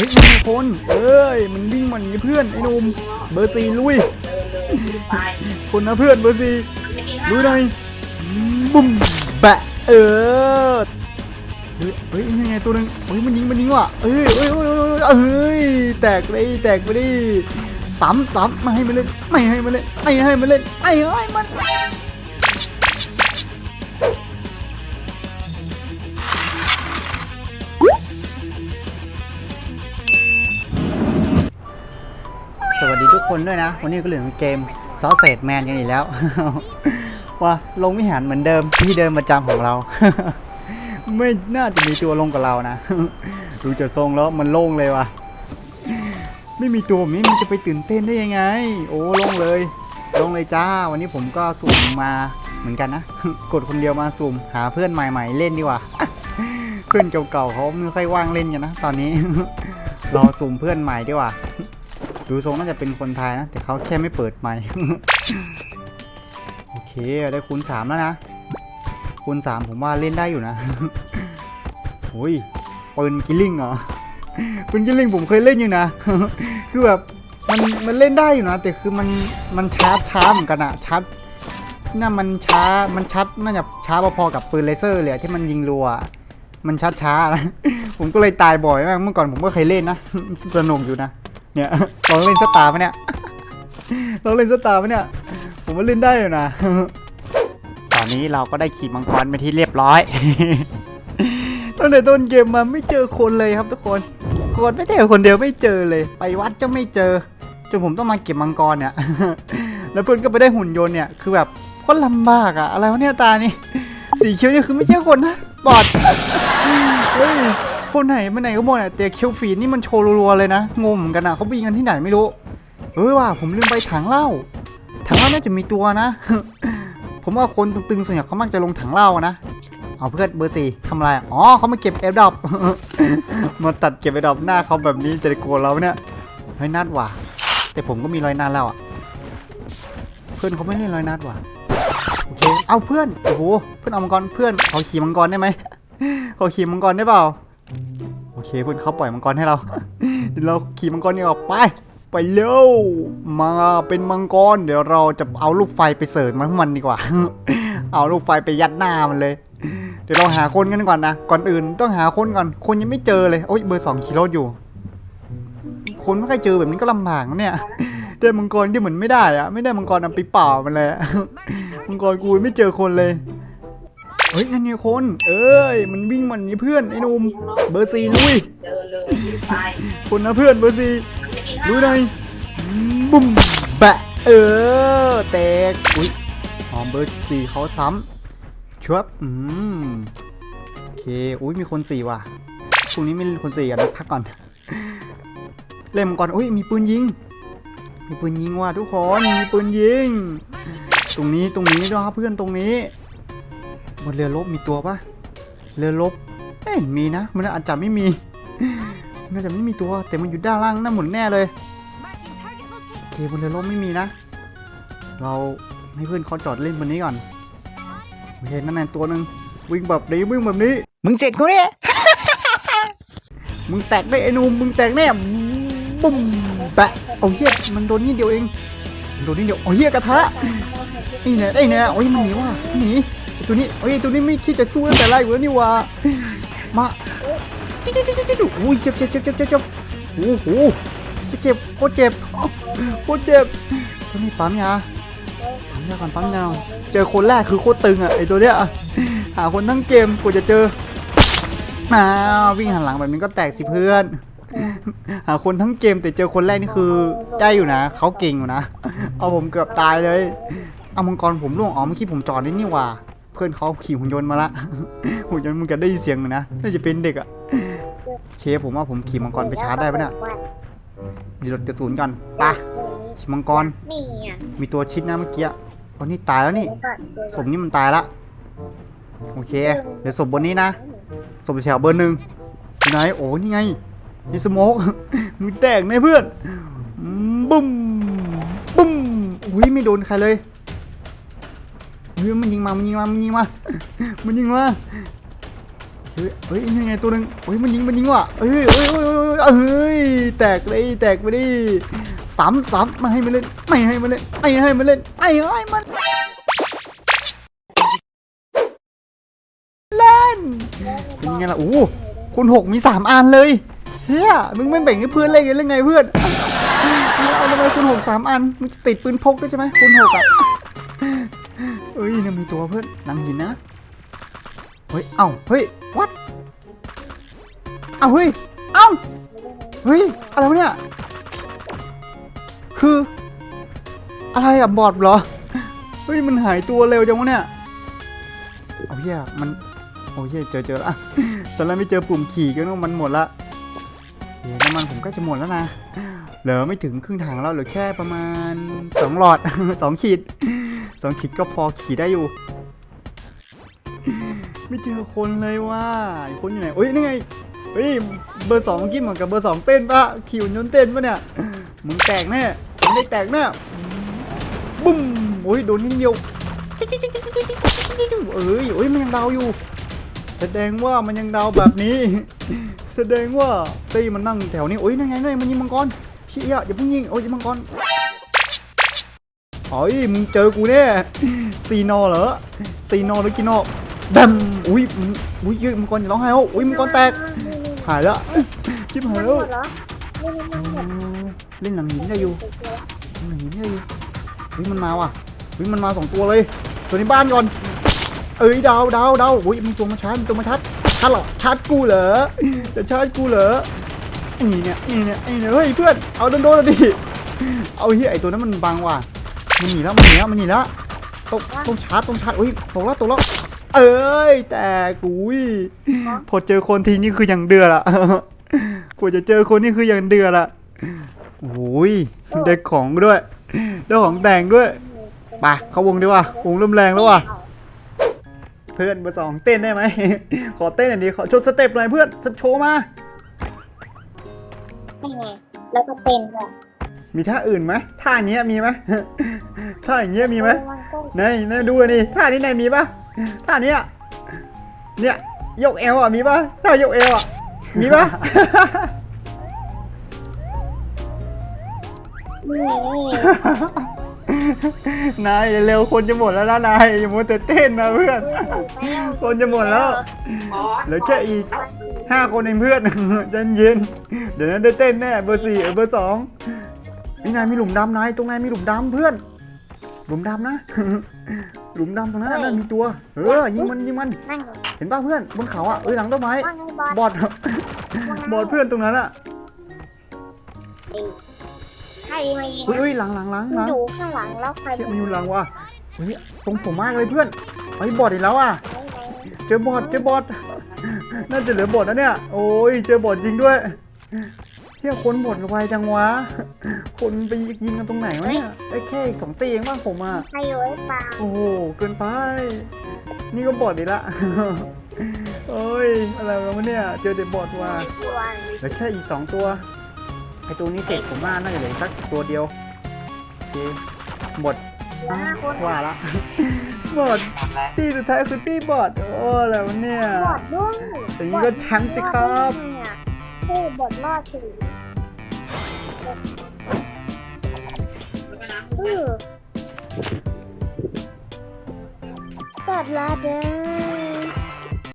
ฮ้ยมันมีคน เอ้ย มันวิ่งมันนี้เพื่อนไอ้หนุ่มเบอร์สี่ลุยไปคนนะเพื่อนเบอร์สี่ไม่กินลุข้าวยหน่อยบุ้มแบะเออเฮ้ยเฮ้ยยังไงตัวหนึงเฮ้ยมันยิงมันยิงว่ะเอ้ยเอ้ยเอ้ยเอ้ยเอ้ยแตกเลยแตกไปดิซ้ำซ้ำไม่ให้มันเล่นไม่ให้มันเล่นไม่ให้มันเล่นไม่ให้มัน วัสดีทุกคนด้วยนะ วันนี้ก็เหลือเกมซอสเซตแมนกันอีกแล้ว ว่าลงวิหารเหมือนเดิมที่เดิมประจำของเรา ไม่น่าจะมีตัวลงกับเรานะดูจากทรงแล้วมันโล่งเลยว่ะ ไม่มีตัวแบบนี้มันจะไปตื่นเต้นได้ยังไง โอ้ลงเลยลงเลยจ้า วันนี้ผมก็สุ่มมาเหมือนกันนะ กดคนเดียวมาสุ่มหาเพื่อนใหม่ๆเล่นดีกว่าเพื่อนเก่าๆเขาไม่ค่อยว่างเล่นกันนะตอนนี้รอสุ่มเพื่อนใหม่ดีกว่า ดูทรงน่าจะเป็นคนไทยนะ แต่เขาแค่ไม่เปิดไมค์โอเคได้คูณสามแล้วนะ คูณสามผมว่าเล่นได้อยู่นะโอ้ยปืนกิลลิงเหรอปืนกิลลิงผมเคยเล่นอยู่นะ คือแบบมันมันเล่นได้อยู่นะ แต่คือมันมันช้าช้าเหมือนกันอะช้าน่ามันช้ามันชัดน่าจะช้าพอๆกับปืนเลเซอร์เลยที่มันยิงรัว มันช้าช้านะผมก็เลยตายบ่อยมากเมื่อก่อนผมก็เคยเล่นนะสนุกอยู่นะ เนี่ยเราเล่นสตาร์ปะเนี่ยเราเล่นสตาร์ปะเนี่ย ผมว่าเล่นได้อยู่นะ ตอนนี้เราก็ได้ขี่มังกรไปที่เรียบร้อยตั้งแต่ต้นเกมมาไม่เจอคนเลยครับทุกคนคนไม่เจอคนเดียวไม่เจอเลย ไปวัดก็ไม่เจอจนผมต้องมาเก็บมังกรเนี่ย แล้วเพื่อนก็ไปได้หุ่นยนต์เนี่ย คือแบบโคตรลำบากอะอะไรวะเนี่ยตานี่สีเขียวนี่คือไม่ใช่คนนะ บอดเฮ้ย คนไหนมาไหนก็หมดอะแต่คิวฟีดนี่มันโชว์รัวๆเลยนะ งงเหมือนกันอะเขาวิ่งกันที่ไหนไม่รู้ เออว่ะผมลืมไปถังเหล้า ถังเหล้าน่าจะมีตัวนะ ผมว่าคนตึงๆส่วนใหญ่เขามักจะลงถังเหล้านะ เอาเพื่อนเบอร์สี่ทำอะไร อ๋อเขามาเก็บเอฟดอปมาตัดเก็บเอฟดอปหน้าเขาแบบนี้จะโกรธเราเนี่ย เฮ้ยนัดว่ะ แต่ผมก็มีรอยนัดแล้วอะเพื่อนเขาไม่เล่นรอยนัดว่ะ โอเค เอาเพื่อน โอ้โห เพื่อนเอามังกร เพื่อนเขอขี่มังกรได้ไหมเขอขี่มังกรได้เปล่า อเคเพื่อนเขาปล่อยมังกรให้เราเดี๋ยวเราขี่มังกรนี่ออกไป ไปเร็วมาเป็นมังกร เดี๋ยวเราจะเอาลูกไฟไปเสิร์ฟมันมันดีกว่า เอาลูกไฟไปยัดหน้ามันเลย เดี๋ยวเราหาคนกันก่อนนะ ก่อนอื่นต้องหาคนก่อน คนยังไม่เจอเลยโอ้ยเบอร์สองขี่รถอยู่ คนไม่เคยเจอแบบนี้ก็ลำบากเนี่ยได้มังกรที่เหมือนไม่ได้อะไม่ได้มังกรเอาไปเปล่ามันเลยมังกรกูไม่เจอคนเลย เฮ้ยนั่นไงคน เอ้ย มันวิ่งมันนี่เพื่อนไอ้หนุ่มเบอร์สี่ลุยเดินเลยไปคนนะเพื่อนเบอร์สี่ไม่กินลุข้าวยหน่อยบุ้มแบะเออแตกอุ้ยหอมเบอร์สี่เขาซ้ำชวบอืมโอเคอุ้ยมีคนสี่ว่ะพรุ่งนี้ไม่เล่นคนสี่กันนะพักก่อน เล่นมังก่อนอุ้ยมีปืนยิง มีปืนยิงว่ะทุกคนมีปืนยิง ตรงนี้ตรงนี้ด้วยครับเพื่อนตรงนี้ บนเรือลบมีตัวปะเรือลบเอ้ยมีนะมันอาจจะไม่มีน่าจะไม่มีตัว แต่มันอยู่ด้านล่างน่าหมุนแน่เลยโอเคบนเรือลบไม่มีนะ เราให้เพื่อนเขาจอดเล่นบนนี้ก่อนโอเคนั่นแหละตัวหนึ่งวิ่งแบบนี้วิ่งแบบนี้ มึงเสร็จกูเนี่ยมึงแตกได้ไอ้หนุ่มมึงแตกแน่บุ้มแปะเอาเหี้ยมันโดนนิดเดียวเองมันโดนนิดเดียวเอาเหี้ยกระทะนี่แน่ไอ้แน่โอ้ยมันหนีว่ะหนีไอ้ ตัวนี้โอ้ยตัวนี้ไม่คิดจะสู้ตั้งแต่แรกอยู่แล้วนี่ว่ะมาจิ๊ดจิ๊ดจิ๊ดจิ๊ดจิ๊ดอุ้ยเจ็บเจ็บเจ็บเจ็บเจ็บโอ้โหเจ็บโคตรเจ็บโคตรเจ็บตัวนี้ปั๊มยาปั๊มยาก่อนปั๊มยาเจอคนแรกคือโคตรตึงอะไอ้ตัวเนี้ยหาคนทั้งเกมกว่าจะเจออ้าววิ่งหันหลังแบบนี้ก็แตกสิเพื่อนหาคนทั้งเกมแต่เจอคนแรกนี่คือได้อยู่นะเขาเก่งอยู่นะ เอาผมเกือบตายเลย เอามังกรผมล่วงอ๋อเมื่อกี้ผมจอดได้นี่ว่า พื่อนเขาขี่หุ่นยนต์มาละ หุ่นยนต์มึงจะได้ยินเสียงหนึ่งนะน่าจะเป็นเด็กอะเคผมว่าผมขี่มังกรไปชาร์จได้ปะเนี่ยดีรถกระสุนก่อนปะขี่มังกรนี่อะมีตัวชิดนะเมื่อกี้วันนี้ตายแล้วนี่ศพนี้มันตายละโอเค เดี๋ยวศพบนนี้นะศพแถวเบอร์หนึ่งไหนโอ้นี่ไงนี่สโมกมึงแตกน่เพื่อนบุ้มบุ้มอุ้ยไม่โดนใครเลย เฮ้ยมันยิงมามันยิงมามันยิงมา มันยิงมาเฮ้ยเฮ้ยยังไงตัวหนึ่งเฮ้ยมันยิงมันยิงว่ะเฮ้ยเฮ้ยเฮ้ยเฮ้ยเฮ้ยแตกเลยแตกไปดิซ้ำซ้ำไม่ให้มันเล่นไม่ให้มันเล่นไม่ให้มันเล่นไม่ให้มันเล่นเป็นไงล่ะโอ้คุณหกมีสามอันเลยเฮียมึงไม่แบ่งให้เพื่อนเล่นกันเล่นไงเพื่อนเอาทำไมคุณหกสามอันมึงจะติดปืนพกด้วยใช่ไหมคุณหกอะ อ้ยนี่มีตัวเพื่อนหลังหินนะ เฮ้ย เอ้า เฮ้ย what เอ้า เฮ้ย เอ้า เฮ้ย อะไรวะเนี่ย คือ อะไรอะบอดเหรอ เฮ้ย มันหายตัวเร็วจังวะเนี่ย เอาเหี้ย มัน โอ้เหี้ย เจอเจอละตอนแรกไม่เจอปุ่มขี่ก็ต้องมันหมดละเฮ้ยน้ำมันผมใก็จะหมดแล้วนะ เหลือไม่ถึงครึ่งถังแล้วเหลือแค่ประมาณสองหลอดสองขีด สองขีดก็พอขี่ได้อยู่ ไม่เจอคนเลยว่าคนอยู่ไหนโอ้ยนี่ไงเฮ้ยเบอร์สองเมื่อกี้เหมือนกับเบอร์สองเต้นปะคิวยนต์เต้นปะเนี่ยมึงแตกแน่มึงได้แตกแน่บุ้มโอ้ยโดนนิดเดียวเอ้ยโอ้ยมันยังดาวอยู่ แสดงว่ามันยังดาวแบบนี้ แสดงว่าตีมันนั่งแถวนี้โอ้ยนั่นไงนั่ไงมันยิงมังกรเชี่ยอย่าเพิ่งยิงโอ้ยยิงมังกร โอ้ยมึงเจอกูแน่ซีโนเหรอซีโนหรือกิโนดัมอุ้ยมึงอุ้ยเฮ้ยมังกรอย่าร้องไห้โอ้อุ้ยมังกรแตกหายแล้วชิบหายหมแล้วดเหรอเล่นมันหมดเล่นหลังหินได้อยู่เดี๋ยวเล่นหลังหินได้อยู่เฮ้ยมันมาว่ะเฮ้ยมันมาสองตัวเลยตัวในบ้านก่อนเอ้ยดาวดาวดาวโอ้ยมันตัวมาชาร์จมันตัวมาชาร์จชาร์จเหรอชาร์จกูเหรอจะชาร์จกูเหรอนี่เนี่ยนี่เนี่ยไอ้เนี่ยเฮ้ยเพื่อนเอาโดนโดนๆดิเอาเฮียไอตัวนั้นมันบังว่ะ มันหนีแล้วมันหนีแล้วมันหนีแล้วต้องต้องชาร์จต้องชาร์จอุ้ยตกแล้วตกแล้วเอ้ย แต่กุยพอเจอคนทีนี่คืออย่างเดือดอะกว่าจะเจอคนนี่คืออย่างเดือดอะโอ้ยได้ของด้วยได้ของแต่งด้วยไปเข้าวงดีกว่าวงเริ่มแรงแล้วว่ะเพื่อนเบอร์สองเต้นได้ไหมขอเต้นหน่อยดิขอโชว์สเต็ปหน่อยเพื่อนสโชว์มานี่ไงแล้วก็เป็นแบบ มีท่าอื่นไหมท่าเนี้ยมีไหม ท่าอย่างเงี้ยมีไหมมันก็ไหนไหนดูอันนี่ท่านี้ไหนมีปะท่าเนี้ยเนี่ยยกเอวอะมีปะท่ายกเอวอะมีปะนี่นี่นายเร็วคนจะหมดแล้วนะนายอย่ามัวแต่เต้นนะเพื่อน คนจะหมดแล้วบอสเหลือแค่อีกห้าคนเองเพื่อนใจเย็นเดี๋ยวนั้นได้เต้นแน่เบอร์สี่เออเบอร์สอง นี่นายมีหลุมดำนายตรงนายมีหลุมดำเพื่อน หลุมดำนะ หลุมดำตรงนั้นน่ะนั่นมีตัว เออยิงมันยิงมัน นั่งเห็นป่ะเพื่อนบนเขาอะเอ้ยหลังต้นไม้ว่าไงบอลบอดบอดเพื่อนตรงนั้นอะใครมายิงอุ้ยอุ้ยหลังหลังหลังมันหลังอยู่ข้างหลังแล้วใครเชี่ยมันอยู่หลังว่ะเฮ้ยตรงผมมากเลยเพื่อนไอ้ยบอดอีกแล้วอะ เจอบอดเจอบอดน่าจะเหลือบอดนะเนี่ย โอ้ยเจอบอดจริงด้วย เที่ยคนหมดไวจังวะ คนไปยิงกันตรงไหนวะเนี่ยไอ้แค่อีกสองตีเองบ้างผมอะใครอยู่ไอ้ปลาโอ้โห เกินไป นี่ก็บอดอีกละโอ้ย อะไรวะเนี่ย เจอแต่บอดว่ะตัวเหลือแค่อีกสองตัว ไอตัวนี้เสร็จผมว่าน่าจะเหลืออีกสักตัวเดียวโอเคหมดเหลือห้าคนว่าละบอดที่สุดท้ายคือที่บอดโอ้อะไรวะเนี่ยบอดด้วยอย่างนี้ก็แชมป์สิครับเฮ้ยบอดรอดถึง เออบอดลาเด้อ